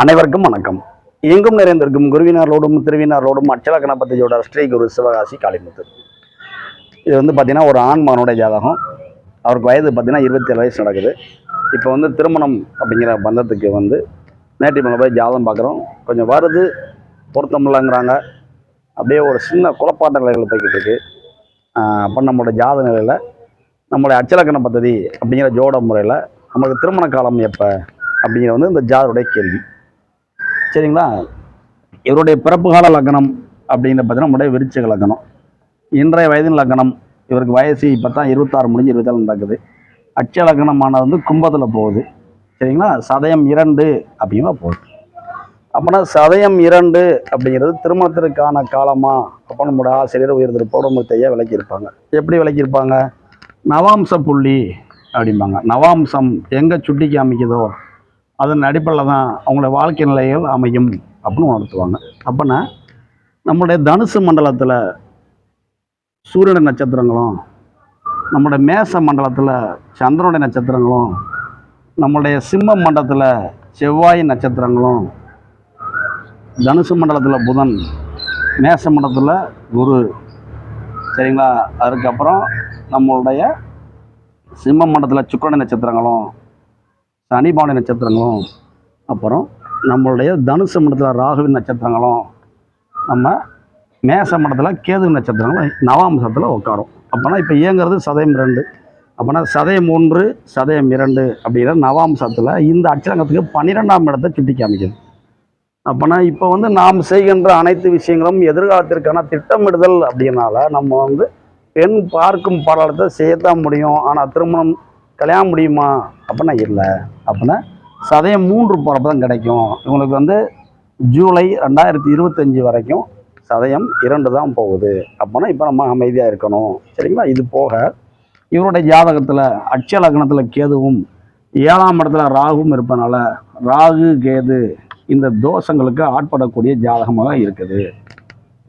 அனைவருக்கும் வணக்கம். எங்கும் நிறைந்திருக்கும் குருவினாரோடும் திருவினாரோடும் அச்சல கணபதியோட ஸ்ரீ குரு சிவகாசி காளிமுத்து. இது வந்து பார்த்தீங்கன்னா ஒரு ஆண் மகனுடைய ஜாதகம். அவருக்கு வயது பார்த்தீங்கன்னா இருபத்தேழு வயசு நடக்குது. இப்போ வந்து திருமணம் அப்படிங்கிற பந்தத்துக்கு வந்து நேற்று போய் ஜாதகம் பார்க்குறோம் கொஞ்சம் வருது பொருத்தம் இல்லைங்கிறாங்க. அப்படியே ஒரு சின்ன குழப்பாட்ட நிலைகள் போய்கிட்டு இருக்கு. அப்போ நம்மளோட ஜாத நிலையில் நம்மளுடைய அச்சலக்கண பദ്ധதி அப்படிங்கிற ஜோட முறையில் நம்மளுக்கு திருமண காலம் எப்போ அப்படிங்கிற வந்து இந்த ஜாதருடைய கேள்வி. சரிங்களா? இவருடைய பிறப்பு கால லக்னம் அப்படின்னு பார்த்தீங்கன்னா நம்முடைய விருச்சிக லக்னம். இன்றைய வயதின் லக்னம் இவருக்கு வயசு இப்போ தான் இருபத்தாறு முடிஞ்சு இருபத்தேழு நடக்குது. அட்ச லக்னமானது வந்து கும்பத்தில் போகுது. சரிங்களா? சதயம் இரண்டு அப்படின்னா போகுது. அப்போனா சதயம் இரண்டு அப்படிங்கிறது திருமணத்திற்கான காலமா? அப்போ நம்மளோட ஆசிரியர் உயர்திரு பௌடமுத்தையா விளக்கியிருப்பாங்க. எப்படி விளக்கியிருப்பாங்க? நவாம்ச புள்ளி அப்படிம்பாங்க. நவாம்சம் எங்கே சுட்டி காமிக்குதோ? அதன் அடிப்படையில் தான் அவங்களோட வாழ்க்கை நிலைகள் அமையும் அப்படின்னு உணர்த்துவாங்க. அப்போனா நம்மளுடைய தனுசு மண்டலத்தில் சூரியனுடைய நட்சத்திரங்களும் நம்மளுடைய மேச மண்டலத்தில் சந்திரனுடைய நட்சத்திரங்களும் நம்மளுடைய சிம்ம மண்டலத்தில் செவ்வாய் நட்சத்திரங்களும் தனுசு மண்டலத்தில் புதன் மேச மண்டலத்தில் குரு. சரிங்களா? அதுக்கப்புறம் நம்மளுடைய சிம்ம மண்டலத்தில் சுக்கரனை நட்சத்திரங்களும் சனிபாவனை நட்சத்திரங்களும் அப்புறம் நம்மளுடைய தனுசு மண்டலத்தில் ராகுவின் நட்சத்திரங்களும் நம்ம மேச மண்டலத்தில் கேது நட்சத்திரங்களும் நவாம்சத்தில் உட்காரும். அப்போனா இப்போ இயங்குறது சதயம் ரெண்டு. அப்போனா சதயம் ஒன்று சதயம் இரண்டு அப்படிங்கிற நவாம்சத்தில் இந்த அச்சரங்கத்துக்கு பன்னிரெண்டாம் இடத்தை சுட்டி காமிக்குது. அப்போனா இப்போ வந்து நாம் செய்கின்ற அனைத்து விஷயங்களும் எதிர்காலத்திற்கான திட்டமிடுதல் அப்படின்னால நம்ம வந்து பெண் பார்க்கும் பாடலத்தை செய்யத்தான் முடியும். ஆனால் திருமணம் கல்யாணம் முடியுமா? அப்படின்னா இல்லை. அப்படின்னா சதயம் மூன்று போகிறப்ப தான் கிடைக்கும். இவங்களுக்கு வந்து ஜூலை ரெண்டாயிரத்தி இருபத்தஞ்சி வரைக்கும் சதயம் இரண்டு தான் போகுது. அப்போனா இப்போ நம்ம அமைதியாக இருக்கணும். சரிங்களா? இது போக இவருடைய ஜாதகத்தில் அட்ச லக்னத்தில் கேதுவும் ஏழாம் இடத்துல ராகுவும் இருப்பதனால ராகு கேது இந்த தோஷங்களுக்கு ஆட்படக்கூடிய ஜாதகமாக இருக்குது.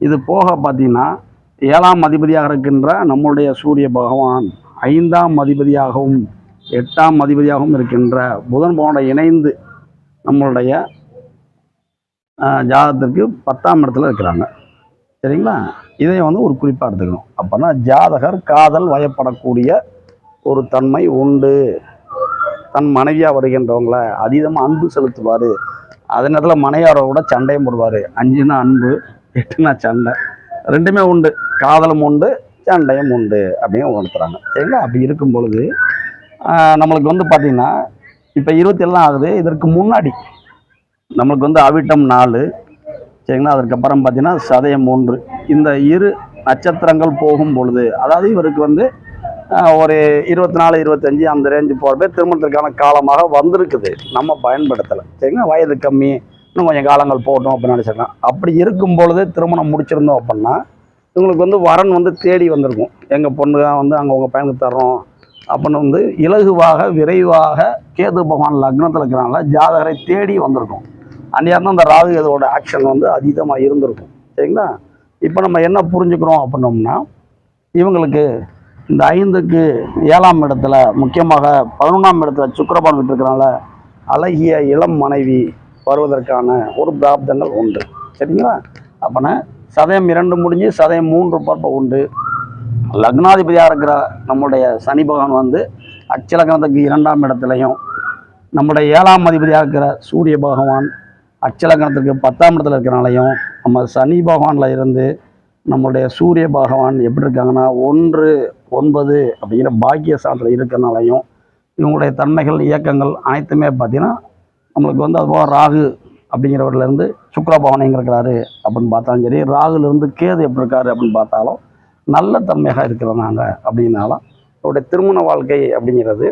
இது போக பார்த்தீங்கன்னா ஏழாம் அதிபதியாக இருக்கின்ற நம்முடைய சூரிய பகவான் ஐந்தாம் அதிபதியாகவும் எட்டாம் அதிபதியாகவும் இருக்கின்ற புதன் போனோட இணைந்து நம்மளுடைய ஜாதகத்திற்கு பத்தாம் இடத்துல இருக்கிறாங்க. சரிங்களா? இதை வந்து ஒரு குறிப்பாக எடுத்துக்கணும். அப்போனா ஜாதகர் காதல் வயப்படக்கூடிய ஒரு தன்மை உண்டு. தன் மனைவியாக வருகின்றவங்கள அதீதமாக அன்பு செலுத்துவார். அதே நேரத்தில் மனைவியாரோட கூட சண்டையும் போடுவார். அஞ்சுனா அன்பு எட்டுனா சண்டை. ரெண்டுமே உண்டு. காதலும் உண்டு சண்டையும் உண்டு அப்படின்னு உணர்த்துறாங்க. சரிங்களா? அப்படி இருக்கும் பொழுது நம்மளுக்கு வந்து பார்த்திங்கன்னா இப்போ இருபத்தேழுலாம் ஆகுது. இதற்கு முன்னாடி நம்மளுக்கு வந்து அவிட்டம் நாலு. சரிங்களா? அதுக்கப்புறம் பார்த்தீங்கன்னா சதயம் மூன்று இந்த இரு நட்சத்திரங்கள் போகும் பொழுது அதாவது இவருக்கு வந்து ஒரு இருபத்தி நாலு இருபத்தஞ்சி அந்த ரேஞ்சு போகிறப்ப திருமணத்திற்கான காலமாக வந்திருக்குது. நம்ம பயன்படுத்தலை. சரிங்களா? வயது கம்மி. இன்னும் கொஞ்சம் காலங்கள் போகட்டும் அப்படின்னு நினச்சிருக்கேன் அப்படி இருக்கும் பொழுது திருமணம் முடிச்சிருந்தோம் அப்படின்னா இவங்களுக்கு வந்து வரன் வந்து தேடி வந்திருக்கும். எங்கள் பொண்ணு தான் வந்து அங்கே உங்கள் பையனுக்கு தர்றோம். அப்படின்னு வந்து இலகுவாக விரைவாக கேது பகவான் லக்னத்தில் இருக்கிறனால ஜாதகரை தேடி வந்திருக்கும். அந்நியாரம் அந்த ராகு கேதுவோட ஆக்ஷன் வந்து அதீதமாக இருந்திருக்கும். சரிங்களா? இப்போ நம்ம என்ன புரிஞ்சுக்கிறோம் அப்படின்னோம்னா இவங்களுக்கு இந்த ஐந்துக்கு ஏழாம் இடத்துல முக்கியமாக பதினொன்றாம் இடத்துல சுக்கரபான் விட்டுருக்கனால அழகிய இளம் மனைவி வருவதற்கான ஒரு பிராப்தங்கள் உண்டு. சரிங்களா? அப்போனா சதயம் இரண்டு முடிஞ்சு சதயம் மூன்று பார்ப்ப உண்டு. லக்னாதிபதியாக இருக்கிற நம்முடைய சனி பகவான் வந்து அச்சலக்கணத்துக்கு இரண்டாம் இடத்துலையும் நம்முடைய ஏழாம் அதிபதியாக இருக்கிற சூரிய பகவான் அச்சலக்கணத்துக்கு பத்தாம் இடத்துல இருக்கிறனாலையும் நம்ம சனி பகவானில் இருந்து நம்மளுடைய சூரிய பகவான் எப்படி இருக்காங்கன்னா ஒன்று ஒன்பது அப்படிங்கிற பாக்கிய சாந்தில் இருக்கிறனாலையும் இவங்களுடைய தன்மைகள் இயக்கங்கள் அனைத்துமே பார்த்திங்கன்னா நம்மளுக்கு வந்து அதுபோல் ராகு அப்படிங்கிறவர்லேருந்து சுக்கர பகவான் எங்கே இருக்கிறாரு அப்படின்னு பார்த்தாலும் சரி ராகுலேருந்து கேது எப்படி இருக்காரு அப்படின்னு பார்த்தாலும் நல்ல தன்மையாக இருக்கிறாங்க அப்படின்னாலும் அவருடைய திருமண வாழ்க்கை அப்படிங்கிறது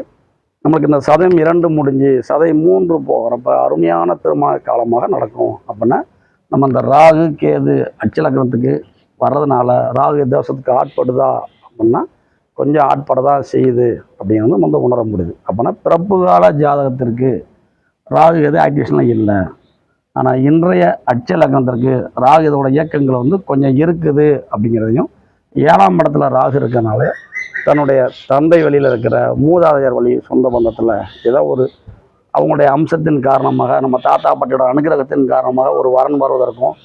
நம்மளுக்கு இந்த சதயம் இரண்டு முடிஞ்சு சதயம் மூன்று போகிறப்ப அருமையான திருமண காலமாக நடக்கும் அப்படின்னா நம்ம இந்த ராகு கேது அச்சலக்கணத்துக்கு வர்றதுனால ராகு தோஷத்துக்கு ஆட்படுதா அப்படின்னா கொஞ்சம் ஆட்பட தான் செய்யுது அப்படிங்கிறது நம்ம வந்து உணர முடியுது. அப்போனா பிறப்பு கால ஜாதகத்திற்கு ராகு எது ஆக்டிவேஷனில் இல்லை. ஆனால் இன்றைய அச்சலக்கணத்திற்கு ராகு இதோட இயக்கங்கள் வந்து கொஞ்சம் இருக்குது அப்படிங்கிறதையும் ஏழாம் இடத்துல ராகு இருக்கனால தன்னுடைய தந்தை வழியில் இருக்கிற மூதாதையர் வழி சொந்த பந்தத்தில் ஏதோ ஒரு அவங்களுடைய அம்சத்தின் காரணமாக நம்ம தாத்தா பாட்டியோட அனுகிரகத்தின் காரணமாக ஒரு வரன் வருவதற்கும்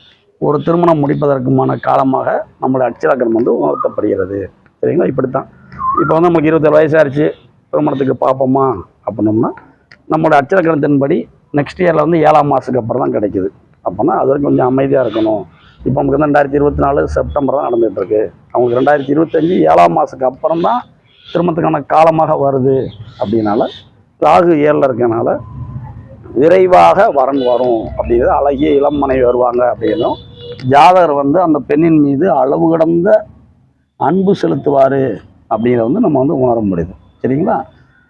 ஒரு திருமணம் முடிப்பதற்குமான காலமாக நம்மளுடைய அச்சலக்கணம் வந்து உணர்த்தப்படுகிறது. சரிங்களா? இப்படித்தான். இப்போ வந்து நமக்கு இருபத்தேழு ஆயிடுச்சு திருமணத்துக்கு பார்ப்போமா? அப்படின்னோம்னா நம்மளோட அச்சலக்கணத்தின்படி நெக்ஸ்ட் இயரில் வந்து ஏழாம் மாதத்துக்கு அப்புறம் தான் கிடைக்குது. அப்போனா அது வரைக்கும் கொஞ்சம் அமைதியாக இருக்கணும். இப்போ நமக்கு வந்து ரெண்டாயிரத்தி இருபத்தி நாலு செப்டம்பர் தான் நடந்துகிட்ருக்கு. அவங்களுக்கு ரெண்டாயிரத்தி இருபத்தஞ்சி ஏழாம் மாதத்துக்கு அப்புறம் தான் திருமணத்துக்கான காலமாக வருது அப்படின்னால ராகு ஏழில் இருக்கனால விரைவாக வரன் வரும் அப்படிங்கிறது அழகிய இளம் மனைவி வருவாங்க அப்படின்னும். ஜாதகர் வந்து அந்த பெண்ணின் மீது அளவு கடந்த அன்பு செலுத்துவார் அப்படிங்கிறத வந்து நம்ம வந்து உணர முடியுது. சரிங்களா?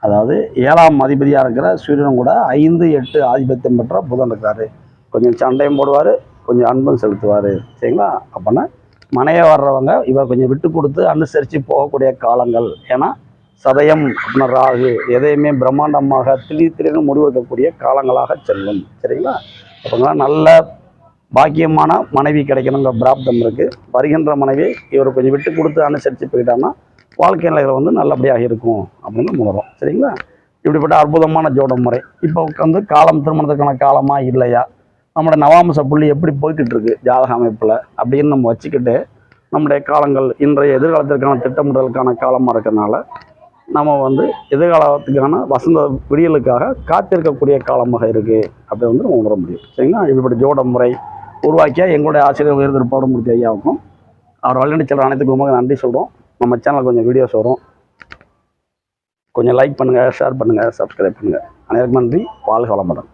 அதாவது ஏழாம் அதிபதியாக இருக்கிற சூரியன் கூட ஐந்து எட்டு ஆதிபத்தியம் பெற்ற புதன் இருக்காரு கொஞ்சம் சண்டையும் போடுவார். கொஞ்சம் அன்பும் செலுத்துவார். சரிங்களா? அப்போனா மனைய வர்றவங்க இவர் கொஞ்சம் விட்டு கொடுத்து அனுசரித்து போகக்கூடிய காலங்கள். ஏன்னா சதயம் அப்படின்னா ராகு எதையுமே பிரம்மாண்டமாக திடீர் திடீர்னு முடிவெடுக்கக்கூடிய காலங்களாக செல்லும். சரிங்களா? அப்போங்களா நல்ல பாக்கியமான மனைவி கிடைக்கணுங்கிற பிராப்தம் இருக்குது வருகின்ற மனைவி இவர் கொஞ்சம் விட்டு கொடுத்து அனுசரித்து போயிட்டான்னா வாழ்க்கை நிலைகள் வந்து நல்லபடியாக இருக்கும் அப்படின்னு உணரும். சரிங்களா? இப்படிப்பட்ட அற்புதமான ஜோட முறை. இப்போ வந்து காலம் திருமணத்துக்கான காலமாக இல்லையா? நம்மளோட நவாம்ச புள்ளி எப்படி போய்கிட்டு இருக்கு ஜாதக அமைப்பில் அப்படின்னு நம்ம வச்சுக்கிட்டு நம்முடைய காலங்கள் இன்றைய எதிர்காலத்திற்கான திட்டமிடலுக்கான காலமாக இருக்கிறதுனால நம்ம வந்து எதிர்காலத்துக்கான வசந்த விடியலுக்காக காத்திருக்கக்கூடிய காலமாக இருக்குது அப்படி வந்து நம்ம உணர முடியும். சரிங்களா? இப்படி ஜோட முறை உருவாக்கிய எங்களுடைய ஆசிரியர் உயர்திரு பாடமூர்த்தி ஐயாவுக்கும். அவர் வழிநடத்தி அனைத்துக்கும் நன்றி சொல்கிறோம் நம்ம சேனலில் கொஞ்சம் வீடியோஸ் வரும். கொஞ்சம் லைக் பண்ணுங்கள் ஷேர் பண்ணுங்கள் சப்ஸ்கிரைப் பண்ணுங்கள் அனைவருக்கும் நன்றி. வாழ்க வளமுடன்.